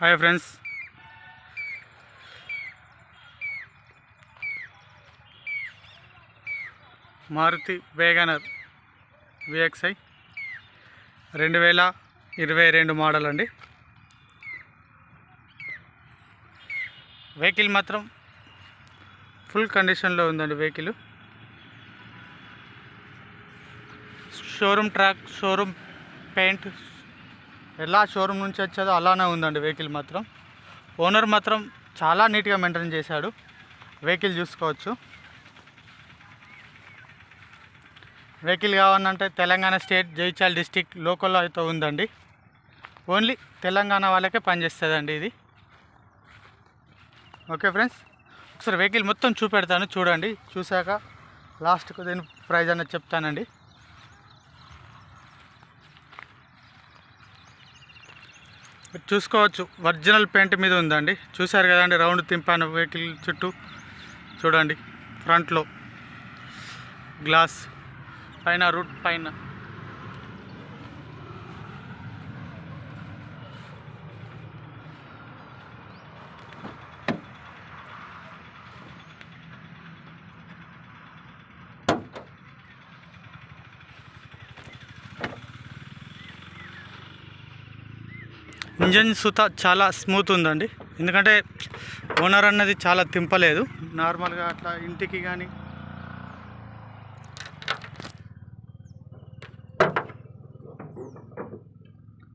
Hi friends. Maruti Wagon R VXI రెండు వేల ఇరవై రెండు మోడల్ అండి. వెహికల్ మాత్రం ఫుల్ కండిషన్లో ఉందండి vehicle showroom track showroom paint ఎలా షోరూమ్ నుంచి వచ్చేదో అలానే ఉందండి వెహికల్ మాత్రం. ఓనర్ మాత్రం చాలా నీట్గా మెయింటైన్ చేశాడు. వెహికల్ చూసుకోవచ్చు. వెహికల్ కావాలంటే తెలంగాణ స్టేట్ జైచాల్ డిస్టిక్ లోకల్లో అయితే ఉందండి. ఓన్లీ తెలంగాణ వాళ్ళకే పనిచేస్తుందండి ఇది. ఓకే ఫ్రెండ్స్ ఒకసారి వెహికల్ మొత్తం చూపెడతాను చూడండి. చూశాక లాస్ట్కు దీని ప్రైజ్ అనేది చెప్తానండి. మీరు చూసుకోవచ్చు. ఒరిజినల్ పెయింట్ మీద ఉందండి. చూశారు కదండి రౌండ్ తింపాను వెహికల్ చుట్టూ. చూడండి ఫ్రంట్లో గ్లాస్. పైన రూట్ పైన. ఇంజన్ సుత చాలా స్మూత్ ఉందండి. ఎందుకంటే ఓనర్ అన్నది చాలా తింపలేదు. నార్మల్గా అట్లా ఇంటికి కానీ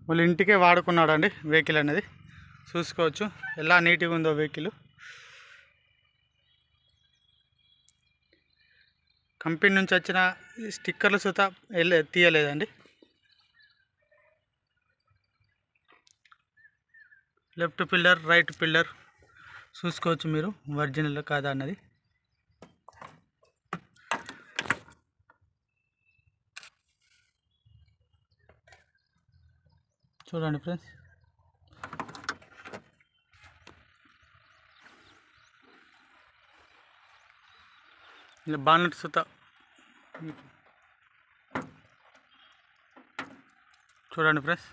వాళ్ళు ఇంటికే వాడుకున్నాడండి వెహికల్ అనేది. చూసుకోవచ్చు. ఎలా నీట్గా ఉందో వెహికల్ కంపెనీ నుంచి వచ్చిన స్టిక్కర్లు సుత తీయలేదండి. లెఫ్ట్ పిల్లర్ రైట్ పిల్లర్ చూసుకోవచ్చు మీరు. ఒరిజినల్ కాదా అన్నది. చూడండి ఫ్రెండ్స్. ఇలా బానట్ సుత చూడండి ఫ్రెండ్స్.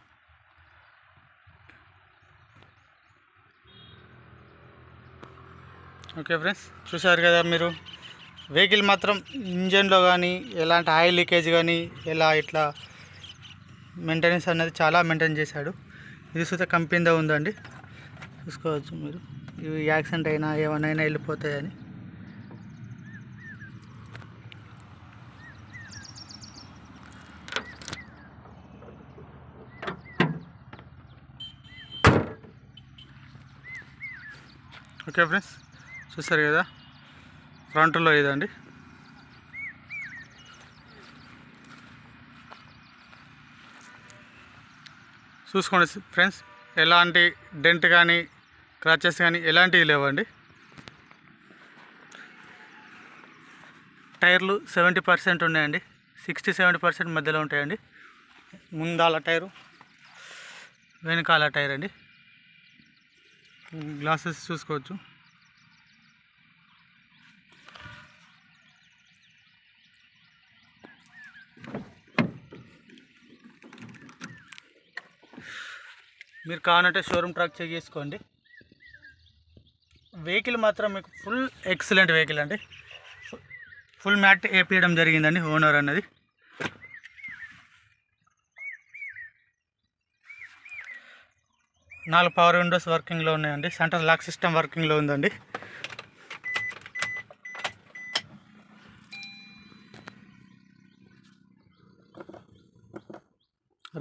ఓకే ఫ్రెండ్స్ చూశారు కదా మీరు. వెహికల్ మాత్రం ఇంజన్లో కానీ ఎలాంటి ఆయిల్ లీకేజ్ కానీ ఎలా ఇట్లా మెయింటెనెన్స్ అనేది చాలా మెయింటైన్ చేశాడు. ఇది చూస్తే కంపెనీలో ఉందండి. చూసుకోవచ్చు మీరు. ఇవి యాక్సిడెంట్ అయినా ఏమైనా వెళ్ళిపోతాయని. ఓకే ఫ్రెండ్స్ చూసారు కదా? ఫ్రంట్లో ఇదండి చూసుకోండి ఫ్రెండ్స్ ఎలాంటి డెంట్ కానీ క్రాచెస్ కానీ ఎలాంటివి లేవండి. టైర్లు సెవెంటీ పర్సెంట్ ఉన్నాయండి. సిక్స్టీ సెవెంటీ పర్సెంట్ మధ్యలో ఉంటాయండి. ముందాల టైరు వెనకాల టైర్ అండి గ్లాసెస్ చూసుకోవచ్చు. మీరు కావాలంటే షోరూమ్ ట్రాక్ చెక్ చేసుకోండి. వెహికల్ మాత్రం మీకు ఫుల్ ఎక్సలెంట్ వెహికల్ అండి. ఫుల్ మ్యాట్ వేపించడం జరిగిందండి ఓనర్ అన్నది. నాలుగు పవర్ విండోస్ వర్కింగ్లో ఉన్నాయండి. సెంటర్ లాక్ సిస్టమ్ వర్కింగ్లో ఉందండి.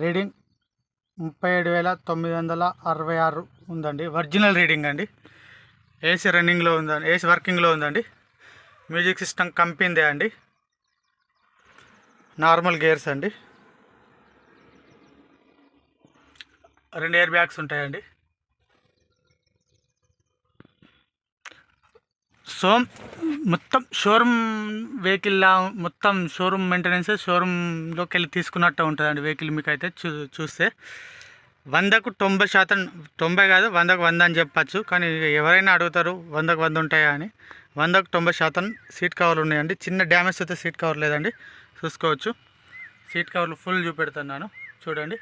రీడింగ్ ముప్పై ఏడు వేల తొమ్మిది వందల అరవై ఆరు ఉందండి. ఒరిజినల్ రీడింగ్ అండి. ఏసీ రన్నింగ్లో ఉందండి ఏసీ వర్కింగ్లో ఉందండి. మ్యూజిక్ సిస్టమ్ కంపెనీదే అండి. నార్మల్ గేర్స్ అండి. రెండు ఎయిర్ బ్యాగ్స్ ఉంటాయండి. సో మొత్తం షోరూమ్ వెహికల్లా మొత్తం షోరూమ్ మెయింటెనెన్స్ షోరూంలోకి వెళ్ళి తీసుకున్నట్టు ఉంటుందండి వెహికల్ మీకు అయితే చూ చూస్తే. వందకు తొంభై శాతం తొంభై కాదు వందకు వంద అని చెప్పచ్చు. కానీ ఎవరైనా అడుగుతారు వందకు వంద ఉంటాయా అని. వందకు తొంభై శాతం సీట్ కవర్లు ఉన్నాయండి. చిన్న డ్యామేజ్ అయితే సీట్ కవర్ లేదండి. చూసుకోవచ్చు. సీట్ కవర్లు ఫుల్ చూపెడుతున్నాను. చూడండి.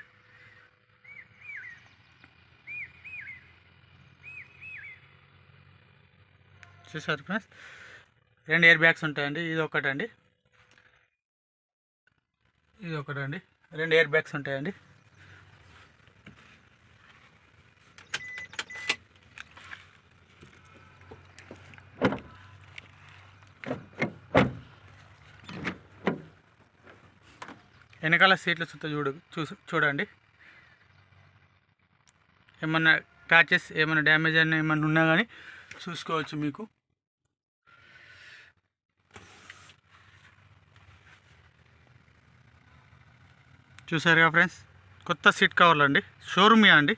చూసారు ఫ్రెండ్స్ రెండు ఎయిర్ బ్యాగ్స్ ఉంటాయండి. ఇది ఒకటండి. ఇది ఒకటండి. రెండు ఎయిర్ బ్యాగ్స్ ఉంటాయండి. వెనకాల సీట్ల చుట్టూ చూడు చూసు చూడండి. ఏమన్నా ప్యాచెస్ ఏమైనా డ్యామేజ్ అయినా ఏమన్నా ఉన్నా కానీ చూసుకోవచ్చు మీకు. చూసారుగా ఫ్రెండ్స్? కొత్త సీట్ కవర్లు అండి. షోరూమే అండి.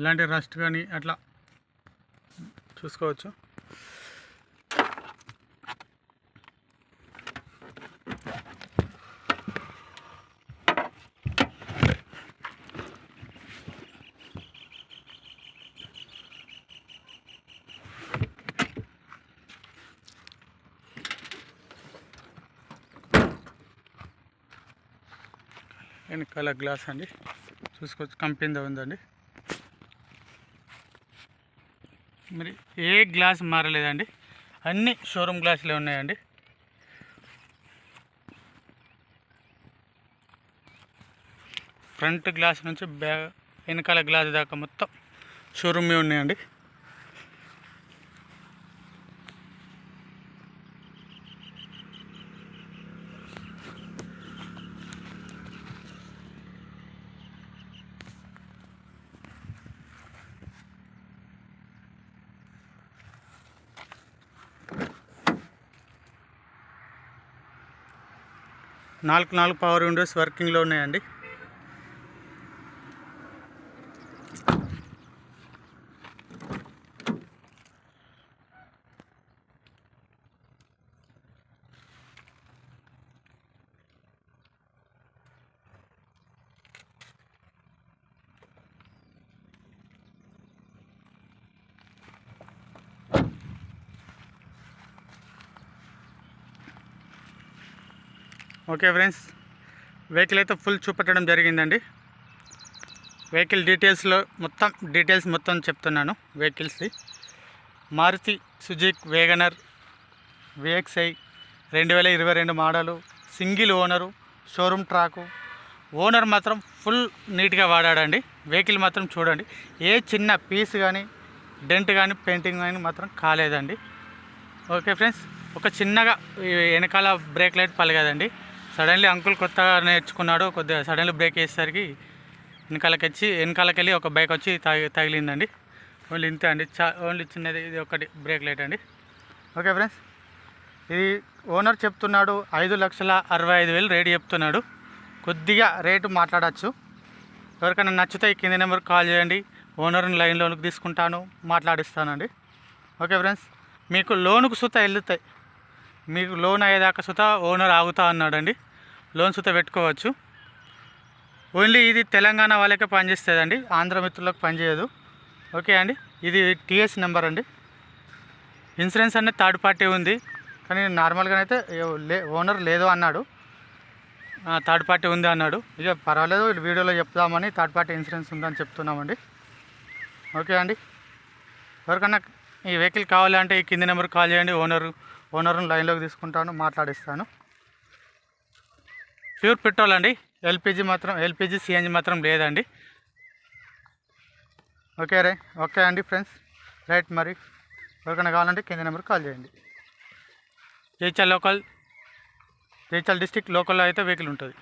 ఇలాంటి రస్ట్ కానీ అట్లా చూసుకోవచ్చు. వెనకాల గ్లాస్ అండి. చూసుకోవచ్చు కంపెనీ ఉందండి. మరి ఏ గ్లాస్ మారలేదండి. అన్ని షోరూమ్ గ్లాసులే ఉన్నాయండి. ఫ్రంట్ గ్లాస్ నుంచి బ్యాగ్ వెనకాల గ్లాస్ దాకా మొత్తం షోరూమే ఉన్నాయండి. నాలుగు నాలుగు పవర్ విండోస్ వర్కింగ్లో ఉన్నాయండి. ఓకే ఫ్రెండ్స్ వెహికల్ అయితే ఫుల్ చూపెట్టడం జరిగిందండి. వెహికల్ డీటెయిల్స్లో మొత్తం డీటెయిల్స్ మొత్తం చెప్తున్నాను వెహికల్స్ది మారుతి సుజుక్ వేగనర్ విఎక్స్ఐ రెండు వేల ఇరవై రెండు model single owner showroom track. Owner మాత్రం ఫుల్ నీట్గా వాడాడండి. వెహికల్ మాత్రం చూడండి. ఏ చిన్న పీస్ కానీ డెంట్ కానీ పెయింటింగ్ కానీ మాత్రం కాలేదండి. ఓకే ఫ్రెండ్స్ ఒక చిన్నగా వెనకాల బ్రేక్ లైట్ పలగదండి. సడన్లీ అంకుల్ కొత్తగా నేర్చుకున్నాడు కొద్దిగా సడన్లీ బ్రేక్ వేసేసరికి వెనకాలకి వచ్చి వెనకాలకి వెళ్ళి ఒక బైక్ వచ్చి తగి తగిలిందండి. ఓన్లీ ఇంతే అండి చా ఓన్లీ చిన్నది ఇది ఒకటి బ్రేక్ లైట్ అండి. ఓకే ఫ్రెండ్స్ ఇది ఓనర్ చెప్తున్నాడు ఐదు లక్షల అరవై ఐదు వేలు రేటు చెప్తున్నాడు. కొద్దిగా రేటు మాట్లాడచ్చు. ఎవరికైనా నచ్చితే ఈ కింది నెంబర్కి కాల్ చేయండి ఓనర్ని లైన్లోనికి తీసుకుంటాను మాట్లాడిస్తానండి. ఓకే ఫ్రెండ్స్ మీకు లోనుకు సుత వెళ్తాయి మీకు లోన్ అయ్యేదాకా సుత ఓనర్ ఆగుతా అన్నాడండి. లోన్ సుత పెట్టుకోవచ్చు. ఓన్లీ ఇది తెలంగాణ వాళ్ళకే పనిచేస్తుందండి. ఆంధ్ర మిత్రులకు పనిచేయదు. ఓకే అండి? ఇది టీఎస్ నెంబర్ అండి. ఇన్సూరెన్స్ అనేది థర్డ్ పార్టీ ఉంది. కానీ నార్మల్గా అయితే లే ఓనర్ లేదు అన్నాడు. థర్డ్ పార్టీ ఉంది అన్నాడు. ఇక పర్వాలేదు వీడియోలో చెప్దామని థర్డ్ పార్టీ ఇన్సూరెన్స్ ఉందని చెప్తున్నామండి. ఓకే అండి? ఎవరికన్నా ఈ వెహికల్ కావాలంటే ఈ కింది నెంబర్కి కాల్ చేయండి. ఓనర్ ఓనర్ను లైన్లోకి తీసుకుంటాను మాట్లాడిస్తాను. ప్యూర్ పెట్రోల్ అండి. ఎల్పిజి మాత్రం ఎల్పిజి సిఎన్జి మాత్రం లేదండి. ఓకే రే ఓకే అండి ఫ్రెండ్స్. రైట్ మరి ఎవరికైనా కావాలంటే కింద నెంబర్కి కాల్ చేయండి. జైచల్ లోకల్ జైచల్ డిస్టిక్ లోకల్లో అయితే వెహికల్ ఉంటుంది.